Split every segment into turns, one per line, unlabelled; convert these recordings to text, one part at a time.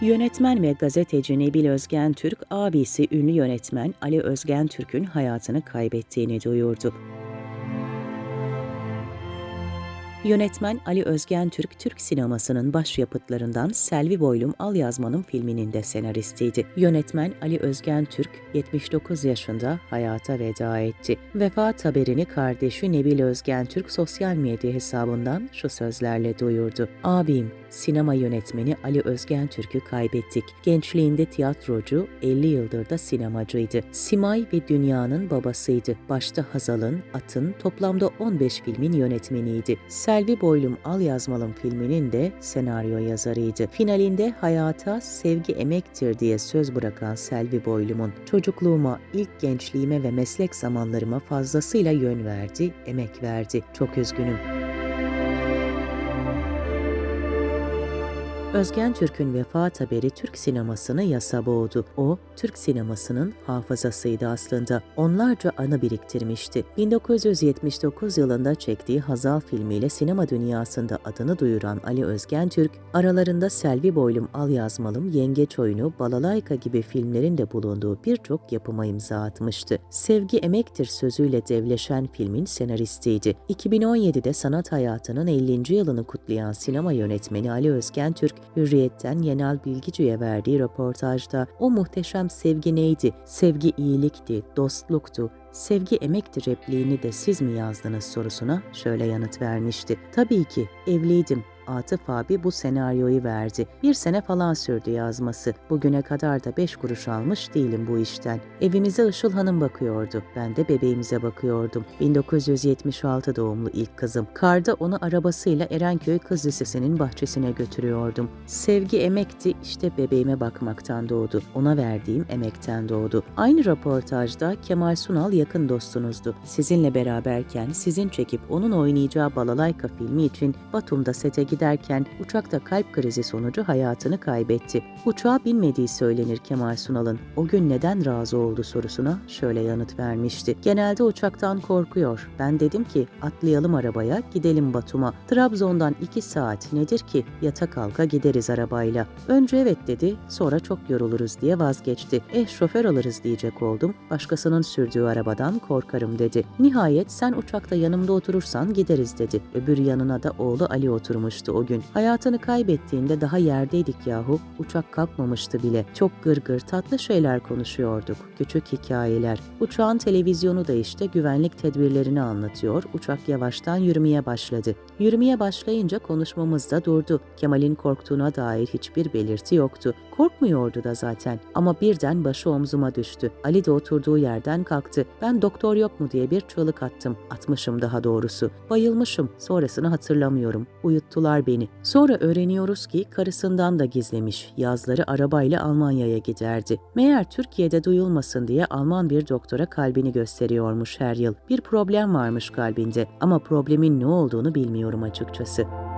Yönetmen ve gazeteci Nebil Özgen Türk, abisi ünlü yönetmen Ali Özgen Türk'ün hayatını kaybettiğini duyurdu. Yönetmen Ali Özgen Türk, Türk sinemasının başyapıtlarından Selvi Boylum Al Yazmanın filminin de senaristiydi. Yönetmen Ali Özgen Türk, 79 yaşında hayata veda etti. Vefat haberini kardeşi Nebil Özgen Türk sosyal medya hesabından şu sözlerle duyurdu. Abim, sinema yönetmeni Ali Özgen Türk'ü kaybettik. Gençliğinde tiyatrocu, 50 yıldır da sinemacıydı. Simay ve Dünya'nın babasıydı. Başta Hazal'ın, At'ın toplamda 15 filmin yönetmeniydi. Selvi Boylum Al Yazmalım filminin de senaryo yazarıydı. Finalinde hayata sevgi emektir diye söz bırakan Selvi Boylum'un çocukluğuma, ilk gençliğime ve meslek zamanlarıma fazlasıyla yön verdi, emek verdi. Çok üzgünüm. Özgen Türk'ün vefat haberi Türk sinemasını yasa boğdu. O, Türk sinemasının hafızasıydı aslında. Onlarca anı biriktirmişti. 1979 yılında çektiği Hazal filmiyle sinema dünyasında adını duyuran Ali Özgen Türk, aralarında Selvi Boylum Al Yazmalım, Yengeç Oyunu, Balalayka gibi filmlerin de bulunduğu birçok yapıma imza atmıştı. Sevgi emektir sözüyle devleşen filmin senaristiydi. 2017'de sanat hayatının 50. yılını kutlayan sinema yönetmeni Ali Özgen Türk, Hürriyet'ten Yenal Bilgici'ye verdiği röportajda o muhteşem sevgi neydi? Sevgi iyilikti, dostluktu, sevgi emekti repliğini de siz mi yazdınız sorusuna şöyle yanıt vermişti. Tabii ki evliydim. Atıf abi bu senaryoyu verdi. Bir sene falan sürdü yazması. Bugüne kadar da beş kuruş almış değilim bu işten. Evimize Işıl Hanım bakıyordu. Ben de bebeğimize bakıyordum. 1976 doğumlu ilk kızım. Karda onu arabasıyla Erenköy Kız Lisesi'nin bahçesine götürüyordum. Sevgi emekti işte bebeğime bakmaktan doğdu. Ona verdiğim emekten doğdu. Aynı röportajda Kemal Sunal yakın dostunuzdu. Sizinle beraberken sizin çekip onun oynayacağı Balalayka filmi için Batum'da sete giderken uçakta kalp krizi sonucu hayatını kaybetti. Uçağa binmediği söylenir Kemal Sunal'ın. O gün neden razı oldu sorusuna şöyle yanıt vermişti. Genelde uçaktan korkuyor. Ben dedim ki atlayalım arabaya gidelim Batum'a. Trabzon'dan iki saat nedir ki yata kalka gideriz arabayla. Önce evet dedi sonra çok yoruluruz diye vazgeçti. Eh şoför alırız diyecek oldum. Başkasının sürdüğü arabadan korkarım dedi. Nihayet sen uçakta yanımda oturursan gideriz dedi. Öbür yanına da oğlu Ali oturmuştu o gün. Hayatını kaybettiğinde daha yerdeydik yahu. Uçak kalkmamıştı bile. Çok gırgır tatlı şeyler konuşuyorduk. Küçük hikayeler. Uçağın televizyonu da işte güvenlik tedbirlerini anlatıyor. Uçak yavaştan yürümeye başladı. Yürümeye başlayınca konuşmamız da durdu. Kemal'in korktuğuna dair hiçbir belirti yoktu. Korkmuyordu da zaten. Ama birden başı omzuma düştü. Ali de oturduğu yerden kalktı. Ben doktor yok mu diye bir çığlık attım. Atmışım daha doğrusu. Bayılmışım. Sonrasını hatırlamıyorum. Uyuttular beni. Sonra öğreniyoruz ki karısından da gizlemiş. Yazları arabayla Almanya'ya giderdi. Meğer Türkiye'de duyulmasın diye Alman bir doktora kalbini gösteriyormuş her yıl. Bir problem varmış kalbinde ama problemin ne olduğunu bilmiyorum açıkçası.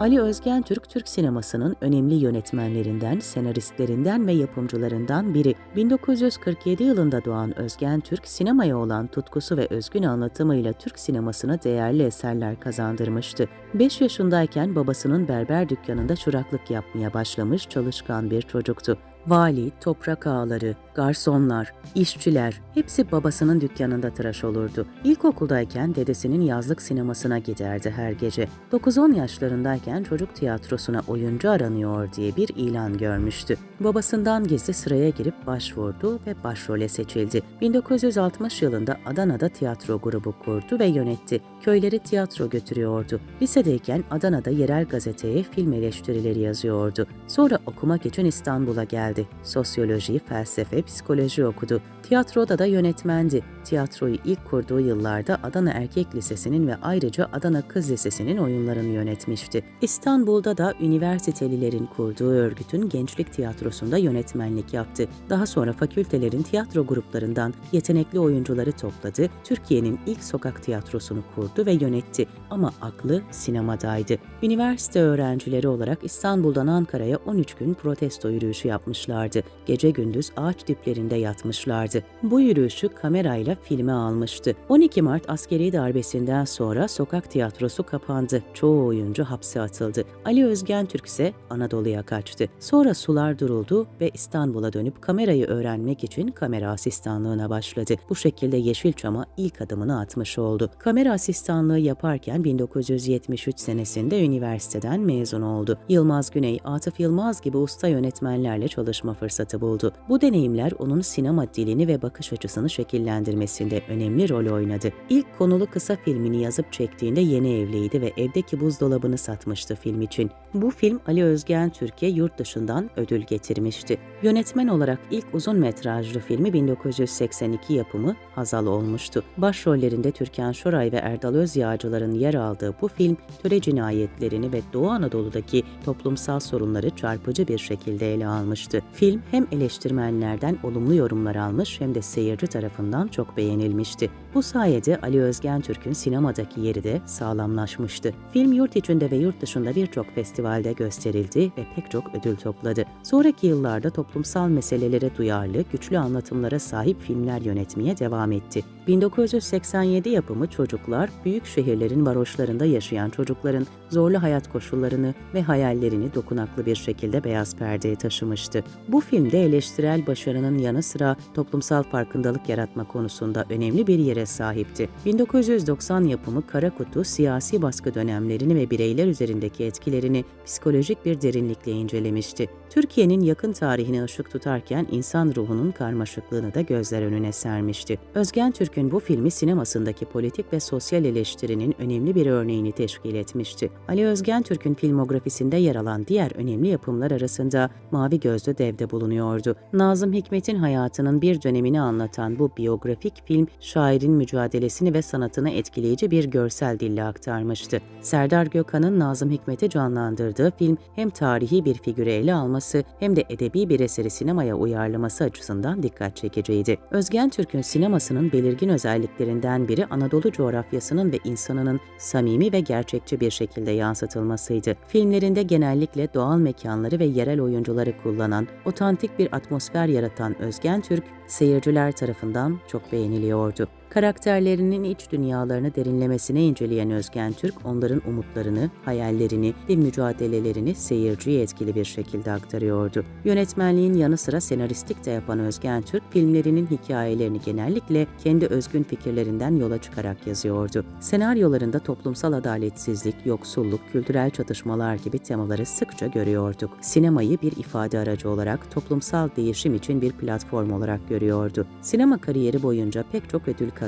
Ali Özgen Türk, Türk sinemasının önemli yönetmenlerinden, senaristlerinden ve yapımcılarından biri. 1947 yılında doğan Özgen Türk, sinemaya olan tutkusu ve özgün anlatımıyla Türk sinemasına değerli eserler kazandırmıştı. 5 yaşındayken babasının berber dükkanında çıraklık yapmaya başlamış çalışkan bir çocuktu. Vali, toprak ağaları, garsonlar, işçiler hepsi babasının dükkanında tıraş olurdu. İlkokuldayken dedesinin yazlık sinemasına giderdi her gece. 9-10 yaşlarındayken çocuk tiyatrosuna oyuncu aranıyor diye bir ilan görmüştü. Babasından gizli sıraya girip başvurdu ve başrole seçildi. 1960 yılında Adana'da tiyatro grubu kurdu ve yönetti. Köyleri tiyatro götürüyordu. Lisedeyken Adana'da yerel gazeteye film eleştirileri yazıyordu. Sonra okumak için İstanbul'a geldi geldi. Sosyoloji, felsefe, psikoloji okudu. Tiyatroda da yönetmendi. Tiyatroyu ilk kurduğu yıllarda Adana Erkek Lisesi'nin ve ayrıca Adana Kız Lisesi'nin oyunlarını yönetmişti. İstanbul'da da üniversitelilerin kurduğu örgütün gençlik tiyatrosunda yönetmenlik yaptı. Daha sonra fakültelerin tiyatro gruplarından yetenekli oyuncuları topladı. Türkiye'nin ilk sokak tiyatrosunu kurdu ve yönetti ama aklı sinemadaydı. Üniversite öğrencileri olarak İstanbul'dan Ankara'ya 13 gün protesto yürüyüşü yapmışlardı. Gece gündüz ağaç diplerinde yatmışlardı. Vardı. Bu yürüyüşü kamerayla filme almıştı. 12 Mart askeri darbesinden sonra sokak tiyatrosu kapandı. Çoğu oyuncu hapse atıldı. Ali Özgen Türk ise Anadolu'ya kaçtı. Sonra sular duruldu ve İstanbul'a dönüp kamerayı öğrenmek için kamera asistanlığına başladı. Bu şekilde Yeşilçam'a ilk adımını atmış oldu. Kamera asistanlığı yaparken 1973 senesinde üniversiteden mezun oldu. Yılmaz Güney, Atıf Yılmaz gibi usta yönetmenlerle çalışma fırsatı buldu. Bu deneyimler onun sinema dilini ve bakış açısını şekillendirmesinde önemli rol oynadı. İlk konulu kısa filmini yazıp çektiğinde yeni evliydi ve evdeki buzdolabını satmıştı film için. Bu film Ali Özgen Türkiye yurt dışından ödül getirmişti. Yönetmen olarak ilk uzun metrajlı filmi 1982 yapımı Hazal olmuştu. Başrollerinde Türkan Şoray ve Erdal Özyağcılar'ın yer aldığı bu film töre cinayetlerini ve Doğu Anadolu'daki toplumsal sorunları çarpıcı bir şekilde ele almıştı. Film hem eleştirmenlerden olumlu yorumlar almış hem de seyirci tarafından çok beğenilmişti. Bu sayede Ali Özgen Türk'ün sinemadaki yeri de sağlamlaşmıştı. Film yurt içinde ve yurt dışında birçok festivalde gösterildi ve pek çok ödül topladı. Sonraki yıllarda toplumsal meselelere duyarlı, güçlü anlatımlara sahip filmler yönetmeye devam etti. 1987 yapımı Çocuklar, büyük şehirlerin varoşlarında yaşayan çocukların zorlu hayat koşullarını ve hayallerini dokunaklı bir şekilde beyaz perdeye taşımıştı. Bu filmde eleştirel başarının yanı sıra toplumsal farkındalık yaratma konusunda önemli bir yere sahipti. 1990 yapımı Kara Kutu, siyasi baskı dönemlerini ve bireyler üzerindeki etkilerini psikolojik bir derinlikle incelemişti. Türkiye'nin yakın tarihine ışık tutarken insan ruhunun karmaşıklığını da gözler önüne sermişti. Özgen Türk'ün bu filmi sinemasındaki politik ve sosyal eleştirinin önemli bir örneğini teşkil etmişti. Ali Özgen Türk'ün filmografisinde yer alan diğer önemli yapımlar arasında Mavi Gözlü Dev'de bulunuyordu. Nazım Hikmet'in hayatının bir dönemini anlatan bu biyografik film, şairin mücadelesini ve sanatını etkileyici bir görsel dille aktarmıştı. Serdar Gökhan'ın Nazım Hikmet'i canlandırdığı film hem tarihi bir figürü ele alması hem de edebi bir eseri sinemaya uyarlaması açısından dikkat çekiciydi. Özgen Türk'ün sinemasının belirgin özelliklerinden biri Anadolu coğrafyasının ve insanının samimi ve gerçekçi bir şekilde yansıtılmasıydı. Filmlerinde genellikle doğal mekanları ve yerel oyuncuları kullanan, otantik bir atmosfer yaratan Özgen Türk, seyirciler tarafından çok beğeniliyordu. Karakterlerinin iç dünyalarını derinlemesine inceleyen Özgen Türk, onların umutlarını, hayallerini ve mücadelelerini seyirciye etkili bir şekilde aktarıyordu. Yönetmenliğin yanı sıra senaristlik de yapan Özgen Türk, filmlerinin hikayelerini genellikle kendi özgün fikirlerinden yola çıkarak yazıyordu. Senaryolarında toplumsal adaletsizlik, yoksulluk, kültürel çatışmalar gibi temaları sıkça görüyorduk. Sinemayı bir ifade aracı olarak toplumsal değişim için bir platform olarak görüyordu. Sinema kariyeri boyunca pek çok ödül kazandı.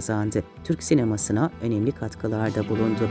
Türk sinemasına önemli katkılarda bulundu.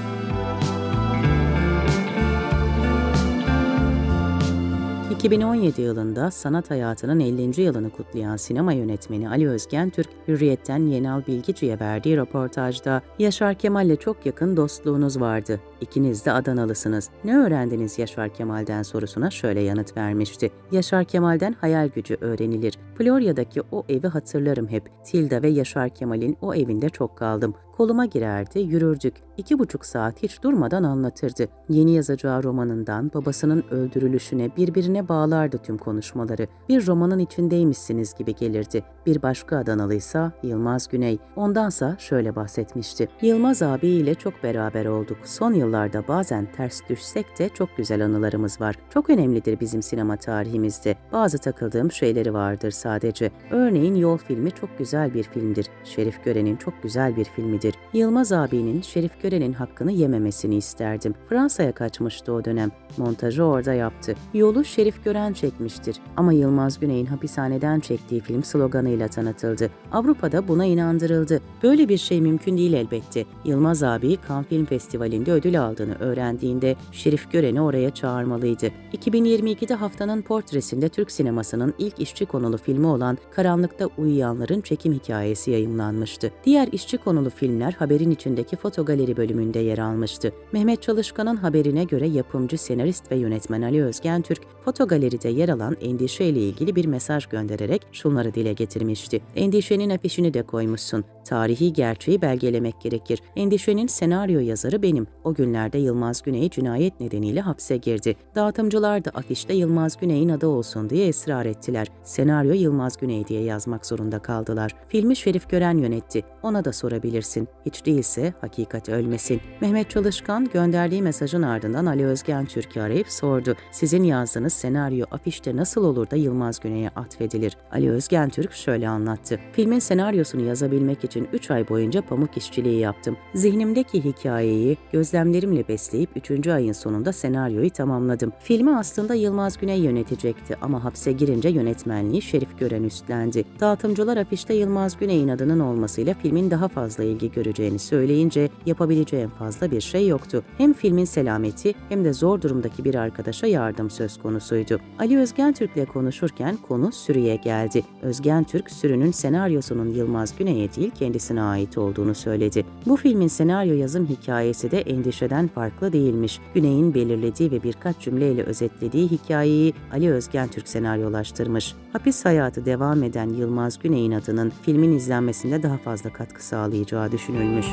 2017 yılında sanat hayatının 50. yılını kutlayan sinema yönetmeni Ali Özgen Türk, Hürriyet'ten Yenal Bilgici'ye verdiği röportajda Yaşar Kemal'le çok yakın dostluğunuz vardı. İkiniz de Adanalısınız. Ne öğrendiniz Yaşar Kemal'den sorusuna şöyle yanıt vermişti. Yaşar Kemal'den hayal gücü öğrenilir. Florya'daki o evi hatırlarım hep. Tilda ve Yaşar Kemal'in o evinde çok kaldım. Koluma girerdi, yürürdük. İki buçuk saat hiç durmadan anlatırdı. Yeni yazacağı romanından babasının öldürülüşüne birbirine bağlardı tüm konuşmaları. Bir romanın içindeymişsiniz gibi gelirdi. Bir başka Adanalıysa Yılmaz Güney. Ondansa şöyle bahsetmişti. Yılmaz abiyle çok beraber olduk. Son yıllarda bazen ters düşsek de çok güzel anılarımız var. Çok önemlidir bizim sinema tarihimizde. Bazı takıldığım şeyleri vardır sadece. Örneğin Yol filmi çok güzel bir filmdir. Şerif Gören'in çok güzel bir filmidir. Yılmaz abinin Şerif Gören'in hakkını yememesini isterdim. Fransa'ya kaçmıştı o dönem. Montajı orada yaptı. Yolu Şerif Gören çekmiştir. Ama Yılmaz Güney'in hapishaneden çektiği film sloganıyla tanıtıldı. Avrupa'da buna inandırıldı. Böyle bir şey mümkün değil elbette. Yılmaz abi Cannes Film Festivali'nde ödül aldığını öğrendiğinde Şerif Gören'i oraya çağırmalıydı. 2022'de haftanın portresinde Türk sinemasının ilk işçi konulu filmi olan Karanlıkta Uyuyanların çekim hikayesi yayımlanmıştı. Diğer işçi konulu film filmler haberin içindeki fotogaleri bölümünde yer almıştı. Mehmet Çalışkan'ın haberine göre yapımcı, senarist ve yönetmen Ali Özgen Türk, fotogaleride yer alan endişeyle ilgili bir mesaj göndererek şunları dile getirmişti. Endişenin afişini de koymuşsun. Tarihi gerçeği belgelemek gerekir. Endişenin senaryo yazarı benim. O günlerde Yılmaz Güney cinayet nedeniyle hapse girdi. Dağıtımcılar da afişte Yılmaz Güney'in adı olsun diye ısrar ettiler. Senaryo Yılmaz Güney diye yazmak zorunda kaldılar. Filmi Şerif Gören yönetti. Ona da sorabilirsin. Hiç değilse hakikat ölmesin. Mehmet Çalışkan gönderdiği mesajın ardından Ali Özgen Türk'ü arayıp sordu. Sizin yazdığınız senaryo afişte nasıl olur da Yılmaz Güney'e atfedilir? Ali Özgen Türk şöyle anlattı. Filmin senaryosunu yazabilmek için 3 ay boyunca pamuk işçiliği yaptım. Zihnimdeki hikayeyi gözlemlerimle besleyip 3. ayın sonunda senaryoyu tamamladım. Filmi aslında Yılmaz Güney yönetecekti ama hapse girince yönetmenliği Şerif Gören üstlendi. Dağıtımcılar afişte Yılmaz Güney'in adının olmasıyla filmin daha fazla ilgi göreceğini söyleyince yapabileceğim fazla bir şey yoktu. Hem filmin selameti hem de zor durumdaki bir arkadaşa yardım söz konusuydu. Ali Özgen Türk'le konuşurken konu sürüye geldi. Özgen Türk sürünün senaryosunun Yılmaz Güney'e değil kendisine ait olduğunu söyledi. Bu filmin senaryo yazım hikayesi de endişeden farklı değilmiş. Güney'in belirlediği ve birkaç cümleyle özetlediği hikayeyi Ali Özgen Türk senaryolaştırmış. Hapis hayatı devam eden Yılmaz Güney'in adının filmin izlenmesinde daha fazla katkı sağlayacağı düşünülmüş.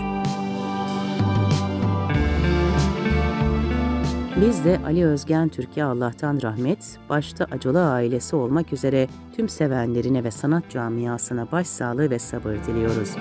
Biz de Ali Özgen Türkiye Allah'tan rahmet, başta Acılı ailesi olmak üzere tüm sevenlerine ve sanat camiasına başsağlığı ve sabır diliyoruz.